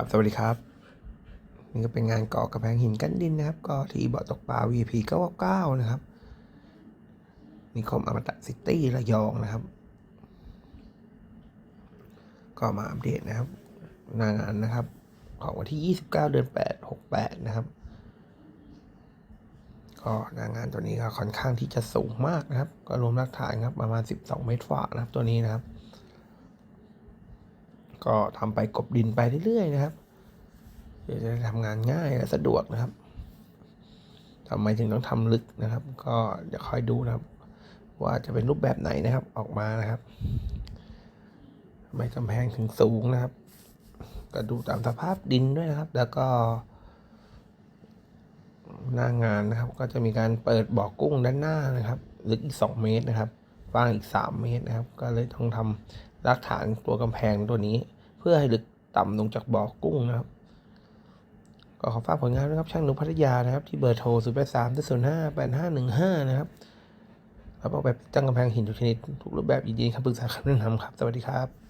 ครับสวัสดีครับ นี่ก็เป็นงานก่อกระแพงหินกั้นดินนะครับ ก็ที่บ่อตกปลา VP 99นะครับนิคมอมตะซิตี้ระยองนะครับ ก็มาอัปเดตนะครับหนางานนะครับ ของวันที่ 29 เดือน 8 68 นะครับ ก็หนางานตัวนี้ก็ค่อนข้างที่จะสูงมากนะครับ ก็รวมหลักฐานครับประมาณ 12 เมตรฝ่านะครับตัวนี้นะครับ ก็ทำไปกบดินไปเรื่อยๆนะครับเพื่อจะทำงานง่ายและสะดวกนะครับทำไมถึงต้องทำลึกนะครับ ก็เดี๋ยวคอยดูนะครับ ว่าจะเป็นรูปแบบไหนนะครับออกมานะครับทำไมกำแพงถึงสูงนะครับ ก็ดูตามสภาพดินด้วยนะครับ แล้วก็ หน้างานนะครับ ก็จะมีการเปิดบ่อกุ้งด้านหน้านะครับลึกอีก 2 เมตรนะครับกว้างอีก 3 เมตรนะครับ ก็เลยต้องทำ รากฐานตัวกำแพงตัวนี้ เพื่อให้ลึกต่ำลงจากบ่อกุ้งนะครับ ก็ขอฝากผลงานนะครับช่างนุพัทยานะครับ ที่เบอร์โทร0 8 3 0 5 8 5 1 5 นะครับรับออกแบบตั้งกำแพงหินทุกชนิดทุกรูปแบบยินดีครับปรึกษาคำแนะนำครับ สวัสดีครับ